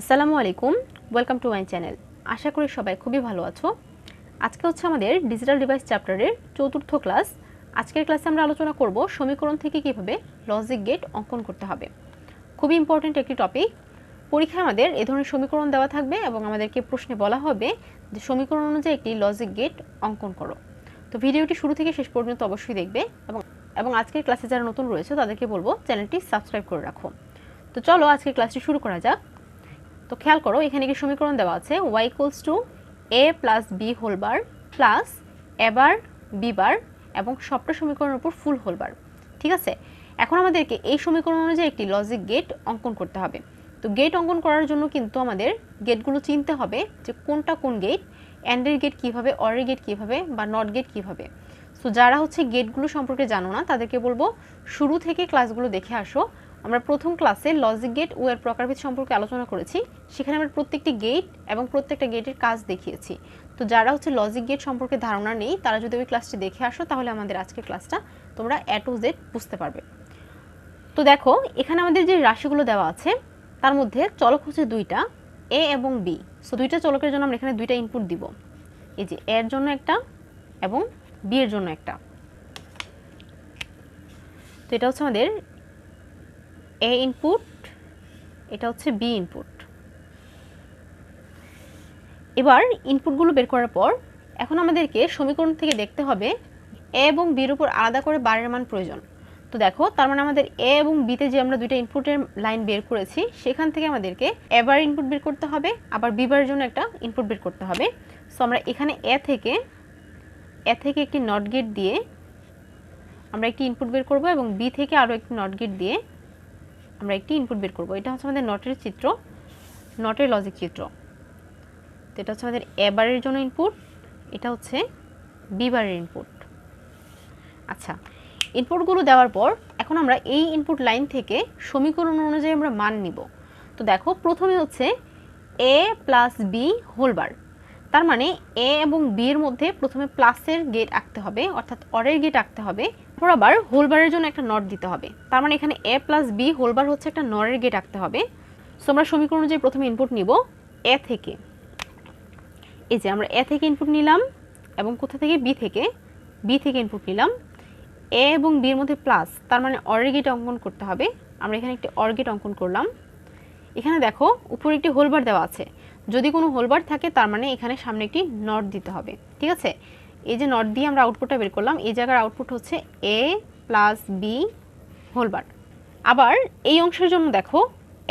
আসসালামু আলাইকুম welcome to my channel আশা করি সবাই খুবই ভালো আছো। আজকে হচ্ছে আমাদের ডিজিটাল ডিভাইস চ্যাপ্টারের চতুর্থ ক্লাস আজকের ক্লাসে আমরা আলোচনা করব সমীকরণ থেকে কীভাবে লজিক গেট অঙ্কন করতে হবে। খুবই ইম্পর্ট্যান্ট একটি টপিক পরীক্ষায় আমাদের এ ধরনের সমীকরণ দেওয়া থাকবে এবং আমাদেরকে প্রশ্নে বলা হবে যে সমীকরণ অনুযায়ী একটি লজিক গেট অঙ্কন করো। তো ভিডিওটি শুরু থেকে শেষ পর্যন্ত অবশ্যই দেখবে এবং এবং আজকের ক্লাসে যারা নতুন রয়েছে তাদেরকে বলব চ্যানেলটি সাবস্ক্রাইব করে রাখো। তো চলো আজকের ক্লাসটি শুরু করা যাক। তো খেয়াল করো, এখানে কি সমীকরণ দেওয়া আছে? Y equals to A plus B whole bar plus A bar B bar এবং সবটা সমীকরণের উপর ফুল হোল বার ঠিক আছে? এখন আমাদেরকে এই সমীকরণ অনুযায়ী একটি লজিক গেট অঙ্কন করতে হবে। তো গেট অঙ্কন করার জন্য কিন্তু আমাদের গেটগুলো চিনতে হবে যে কোনটা কোন গেট অ্যান্ডের গেট কীভাবে অরের গেট কীভাবে, বা নট গেট কীভাবে। সো যারা হচ্ছে গেটগুলো সম্পর্কে জানো না, তাদেরকে বলব, শুরু থেকে ক্লাসগুলো দেখে আসো আমরা প্রথম ক্লাসে লজিক গেট ও এর প্রকারভেদ সম্পর্কে আলোচনা করেছি। সেখানে আমরা প্রত্যেকটি গেট এবং প্রত্যেকটা গেটের কাজ দেখিয়েছি। তো যারা হচ্ছে লজিক গেট সম্পর্কে ধারণা নেই, তারা যদি ওই ক্লাসটি দেখে আসো, তাহলে আমাদের আজকের ক্লাসটা তোমরা এ টু জেড বুঝতে পারবে। তো দেখো, এখানে আমাদের যে রাশিগুলো দেওয়া আছে, তার মধ্যে চলক হচ্ছে দুইটা এ এবং বি সো দুইটা চলকের জন্য আমরা এখানে দুইটা ইনপুট দিব। এই যে এর জন্য একটা এবং বি এর জন্য একটা। তো এটা হচ্ছে আমাদের এ ইনপুট এটা হচ্ছে বি ইনপুট এবার ইনপুটগুলো বের করার পর এখন আমাদেরকে সমীকরণ থেকে দেখতে হবে এ এবং বির উপর আলাদা করে বারের মান প্রয়োজন। তো দেখো, তার মানে আমাদের এ এবং বিতে যে আমরা দুইটা ইনপুটের লাইন বের করেছি, সেখান থেকে আমাদেরকে এবার ইনপুট বের করতে হবে, আবার বিবারের জন্য একটা ইনপুট বের করতে হবে। সো আমরা এখানে এ থেকে এ থেকে একটি নট গেট দিয়ে আমরা একটি ইনপুট বের করব এবং বি থেকে আরও একটি নট গেট দিয়ে আমরা একটি ইনপুট বের করব। এটা হচ্ছে আমাদের নটের চিত্র নটের লজিক চিত্র। তো এটা হচ্ছে আমাদের এবারের জন্য ইনপুট এটা হচ্ছে বিবারের ইনপুট আচ্ছা ইনপুটগুলো দেওয়ার পর এখন আমরা এই ইনপুট লাইন থেকে সমীকরণ অনুযায়ী আমরা মান নিব। তো দেখো, প্রথমে হচ্ছে এ প্লাস বি হোলবার তার মানে এ এবং বি এর মধ্যে প্রথমে প্লাসের গেট আঁকতে হবে, অর্থাৎ অরের গেট আঁকতে হবে। তারপর আবার হোলবারের জন্য একটা নট দিতে হবে। তার মানে এখানে এ প্লাস বি হোলবার হচ্ছে একটা নরের গেট আঁকতে হবে। সো আমরা সমীকরণ অনুযায়ী প্রথমে ইনপুট নিব এ থেকে। এই যে আমরা এ থেকে ইনপুট নিলাম এবং কোথা থেকে? বি থেকে। বি থেকে ইনপুট নিলাম। এ এবং বি এর মধ্যে প্লাস তার মানে অরের গেট অঙ্কন করতে হবে। আমরা এখানে একটি অর গেট অঙ্কন করলাম। এখানে দেখো, উপরে একটি হোলবার দেওয়া আছে। যদি কোনো হোলবার থাকে, তার মানে এখানে সামনে একটি নট দিতে হবে। ঠিক আছে? এই যে নট দিয়ে আমরা আউটপুটটা বের করলাম, এই জায়গার আউটপুট হচ্ছে এ প্লাস বি হোলবার আবার এই অংশের জন্য দেখো,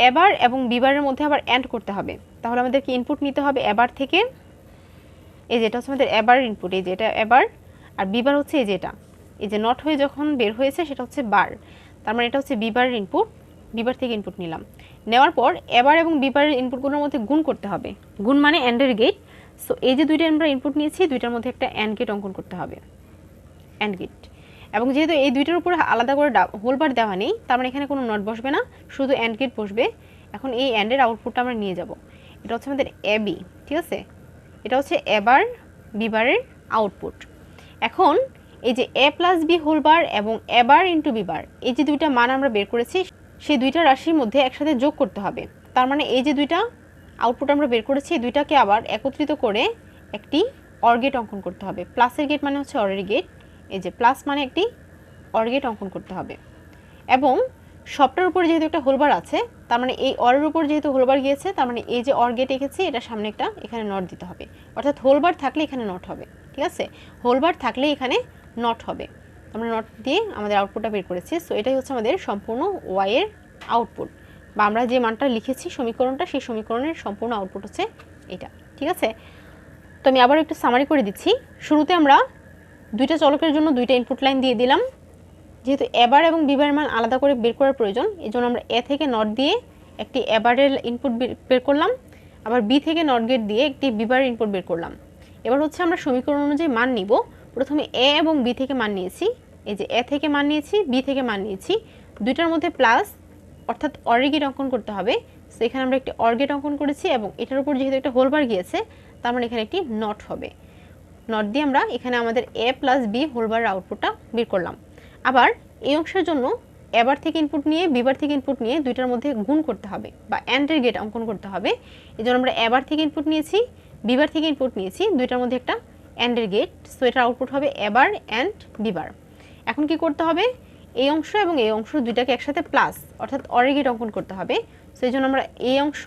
এবার এবং বিবারের মধ্যে আবার অ্যান্ড করতে হবে। তাহলে আমাদেরকে ইনপুট নিতে হবে এবার থেকে। এই যেটা হচ্ছে আমাদের এবার ইনপুট এই যেটা এবার, আর বিবার হচ্ছে এই যেটা এই যে নট হয়ে যখন বের হয়েছে, সেটা হচ্ছে বার। তার মানে এটা হচ্ছে বিবারের ইনপুট বিবার থেকে ইনপুট নিলাম। নেওয়ার পর এবার এবং বিবারের ইনপুটগুলোর মধ্যে গুণ করতে হবে। গুণ মানে অ্যান্ডের গেট সো এই যে দুইটা আমরা ইনপুট নিয়েছি, দুইটার মধ্যে একটা অ্যান্ড গেট অঙ্কন করতে হবে। অ্যান্ড গেট এবং যেহেতু এই দুইটার উপরে আলাদা করে হোলবার দেওয়া নেই, তার মানে এখানে কোনো নট বসবে না, শুধু অ্যান্ড গেট বসবে। এখন এই অ্যান্ডের আউটপুটটা আমরা নিয়ে যাব। এটা হচ্ছে আমাদের এ বি ঠিক আছে? এটা হচ্ছে এবার বিবারের আউটপুট এখন এই যে এ প্লাস বি হোলবার এবং এবার ইন্টু বিবার এই যে দুইটা মান আমরা বের করেছি সেই দুইটা রাশির মধ্যে একসাথে যোগ করতে হবে। তার মানে এই যে দুইটা আউটপুট আমরা বের করেছি, এই দুইটাকে আবার একত্রিত করে একটি অর গেট অঙ্কন করতে হবে। প্লাসের গেট মানে হচ্ছে অরের গেট এই যে প্লাস মানে একটি অর গেট অঙ্কন করতে হবে। এবং সবটার উপরে যেহেতু একটা হোলবার আছে, তার মানে এই অরের উপর যেহেতু হোলবার গিয়েছে, তার মানে এই যে অর গেট এঁকেছি, এটা সামনে একটা এখানে নট দিতে হবে। অর্থাৎ হোলবার থাকলে এখানে নট হবে, ঠিক আছে? হোলবার থাকলে এখানে নট হবে। আমরা নট দিয়ে আমাদের আউটপুটটা বের করেছি। সো এটাই হচ্ছে আমাদের সম্পূর্ণ ওয়াইয়ের আউটপুট বা আমরা যে মানটা লিখেছি সমীকরণটা, সেই সমীকরণের সম্পূর্ণ আউটপুট হচ্ছে এটা। ঠিক আছে? তো আমি আবার একটু সামারি করে দিচ্ছি। শুরুতে আমরা দুইটা চলকের জন্য দুইটা ইনপুট লাইন দিয়ে দিলাম। যেহেতু এবার এবং বিবারের মান আলাদা করে বের করার প্রয়োজন এই জন্য আমরা এ থেকে নট দিয়ে একটি এবারের ইনপুট বের করলাম। আবার বি থেকে নট গেট দিয়ে একটি বিবারের ইনপুট বের করলাম। এবার হচ্ছে আমরা সমীকরণ অনুযায়ী মান নিব। প্রথমে এ এবং বি থেকে মান নিয়েছি। এই যে এ থেকে মান নিয়েছি বি থেকে মান নিয়েছি। দুইটার মধ্যে প্লাস অর্থাৎ অর্গেট অঙ্কন করতে হবে। সো এখানে আমরা একটি অর্গেট অঙ্কন করেছি এবং এটার উপর যেহেতু একটা হোলবার গিয়েছে, তার মানে এখানে একটি নট হবে। নট দিয়ে আমরা এখানে আমাদের এ প্লাস বি হোলবার আউটপুটটা বের করলাম। আবার এই অংশের জন্য এবার থেকে ইনপুট নিয়ে বিবার থেকে ইনপুট নিয়ে দুইটার মধ্যে গুণ করতে হবে বা অ্যান্ডের গেট অঙ্কন করতে হবে। এই জন্য আমরা এবার থেকে ইনপুট নিয়েছি বিবার থেকে ইনপুট নিয়েছি, দুইটার মধ্যে একটা অ্যান্ডের গেট সো এটার আউটপুট হবে এবার অ্যান্ড বিবার। এখন কি করতে হবে? এই অংশ এবং এই অংশ দুইটাকে একসাথে প্লাস অর্থাৎ অরের গেট অঙ্কন করতে হবে। সো এই জন্য আমরা এই অংশ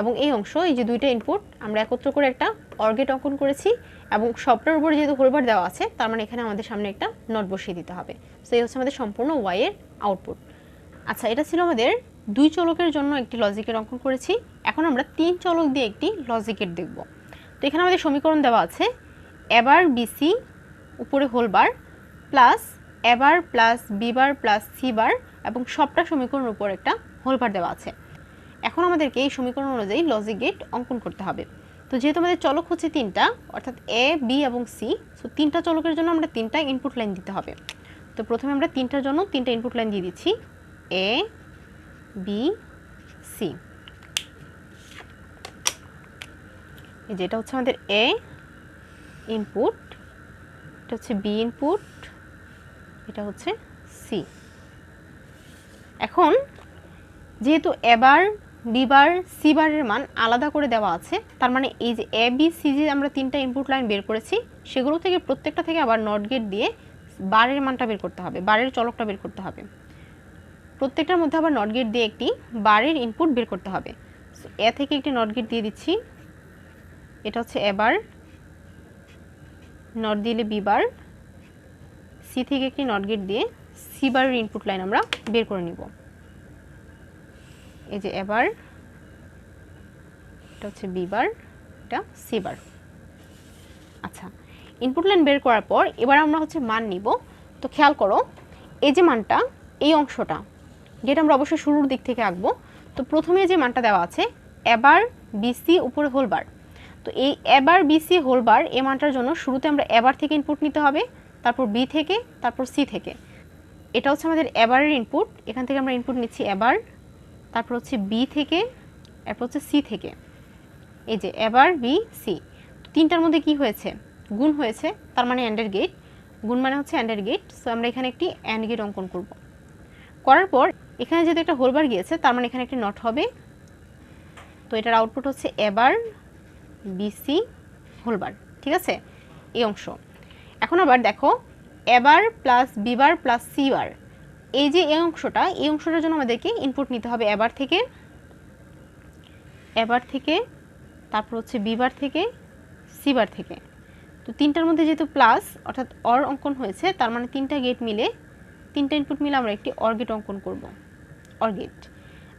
এবং এই অংশ, এই যে দুইটা ইনপুট আমরা একত্র করে একটা অর্গেট অঙ্কন করেছি এবং সবটার উপরে যেহেতু হোলবার দেওয়া আছে, তার মানে এখানে আমাদের সামনে একটা নট বসিয়ে দিতে হবে। সো এই হচ্ছে আমাদের সম্পূর্ণ ওয়াইয়ের আউটপুট আচ্ছা এটা ছিল আমাদের দুই চলকের জন্য একটি লজিকের অঙ্কন করেছি। এখন আমরা তিন চলক দিয়ে একটি লজিকের দেখব। তো এখানে আমাদের সমীকরণ দেওয়া আছে। এবার বিসি উপরে whole bar plus A bar plus B bar plus C bar এবং সবটা সমীকরণের উপর একটা হোলবার দেওয়া আছে। এখন আমাদেরকে এই সমীকরণ অনুযায়ী লজিক গেট অঙ্কন করতে হবে। তো যেহেতু আমাদের চলক হচ্ছে তিনটা, অর্থাৎ এ বি এবং সি সো তিনটা চলকের জন্য আমরা তিনটা ইনপুট লাইন দিতে হবে। তো প্রথমে আমরা তিনটার জন্য তিনটা ইনপুট লাইন দিয়ে দিচ্ছি এ বি সি যেটা হচ্ছে আমাদের এ ইনপুট এটা হচ্ছে বি ইনপুট এটা হচ্ছে সি এখন যেহেতু এবার, বিবার সি বারের মান আলাদা করে দেওয়া আছে, তার মানে এই যে এ বি সি যে আমরা তিনটা ইনপুট লাইন বের করেছি, সেগুলো থেকে প্রত্যেকটা থেকে আবার নট গেট দিয়ে বারের মানটা বের করতে হবে, বারের চলকটা বের করতে হবে। প্রত্যেকটার মধ্যে আবার নট গেট দিয়ে একটি বারের ইনপুট বের করতে হবে। এ থেকে একটি নট গেট দিয়ে দিচ্ছি। এটা হচ্ছে এবার নট দিলে বিবার সি থেকে একটি নট গেট দিয়ে সি বারের ইনপুট লাইন আমরা বের করে নিব। এই যে এবার এটা হচ্ছে বিবার এটা সিবার আচ্ছা ইনপুট লাইন বের করার পর এবার আমরা হচ্ছে মান নিব। তো খেয়াল করো, এই যে মানটা, এই অংশটা, যেটা আমরা অবশ্যই শুরুর দিক থেকে আঁকবো, তো প্রথমে যে মানটা দেওয়া আছে এবার বিসি উপরে হোলবার তো এই এবার বিসি হোলবার এ মানটার জন্য শুরুতে আমরা এবার থেকে ইনপুট নিতে হবে, তারপর বি থেকে, তারপর সি থেকে। এটা হচ্ছে আমাদের এবারের ইনপুট এখান থেকে আমরা ইনপুট নিচ্ছি এবার, তারপর হচ্ছে বি থেকে এরপর হচ্ছে সি থেকে। এই যে এবার বি সি তিনটার মধ্যে কি হয়েছে? গুণ হয়েছে, তার মানে অ্যান্ডের গেট গুণ মানে হচ্ছে অ্যান্ডের গেট সো আমরা এখানে একটি অ্যান্ড গেট অঙ্কন করব। করার পর, এখানে যেহেতু একটা হোলবার গিয়েছে, তার মানে এখানে একটি নট হবে। তো এটার আউটপুট হচ্ছে এবার বিসি হোলবার ঠিক আছে? এই অংশ। এখন আবার দেখো, এবার প্লাস বিবার প্লাস সিবার। এই যে এই অংশটা, এই অংশটার জন্য আমাদেরকে ইনপুট নিতে হবে এবার থেকে। এবার থেকে, তারপর হচ্ছে বিবার থেকে, সিবার থেকে। তো তিনটার মধ্যে যেহেতু প্লাস অর্থাৎ অর অঙ্কন হয়েছে, তার মানে তিনটা গেট মিলে তিনটা ইনপুট মিলে আমরা একটি অর গেট অঙ্কন করব। অর গেট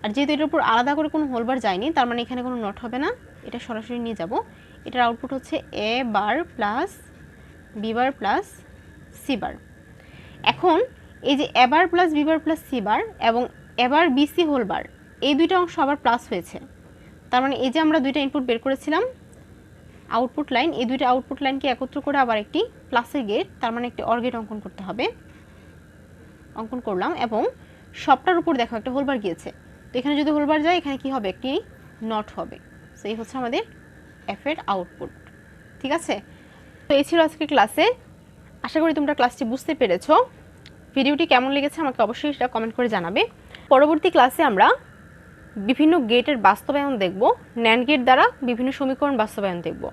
আর যেহেতু এটার উপর আলাদা করে কোনো হোলবার যায়নি, তার মানে এখানে কোনো নট হবে না। এটা সরাসরি নিয়ে যাব। এটার আউটপুট হচ্ছে A bar plus B bar plus C bar এখন এই যে A bar plus B bar plus C bar এবং এবার বিসি হোল বার এই দুইটা অংশ আবার প্লাস হয়েছে। তার মানে এই যে আমরা দুইটা ইনপুট বের করেছিলাম আউটপুট লাইন এই দুইটা আউটপুট লাইনকে একত্র করে আবার একটি প্লাসের গেট তার মানে একটি অর গেট অঙ্কন করতে হবে। অঙ্কন করলাম এবং সবটার উপর দেখো একটা হোলবার গিয়েছে। তো এখানে যদি হোলবার যায়, এখানে কি হবে? একটি নট হবে। সো এই হচ্ছে আমাদের এফ এর আউটপুট ঠিক আছে? তো এই ছিল আজকের ক্লাসে আশা করি তোমরা ক্লাসটি বুঝতে পেরেছ। ভিডিওটি কেমন লেগেছে আমাকে অবশ্যই সেটা কমেন্ট করে জানাবে। পরবর্তী ক্লাসে আমরা বিভিন্ন গেটের বাস্তবায়ন দেখব। ন্যান্ড গেট দ্বারা বিভিন্ন সমীকরণ বাস্তবায়ন দেখব।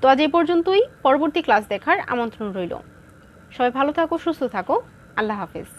তো আজ এই পর্যন্তই। পরবর্তী ক্লাস দেখার আমন্ত্রণ রইল। সবাই ভালো থাকো, সুস্থ থাকো। আল্লাহ হাফেজ।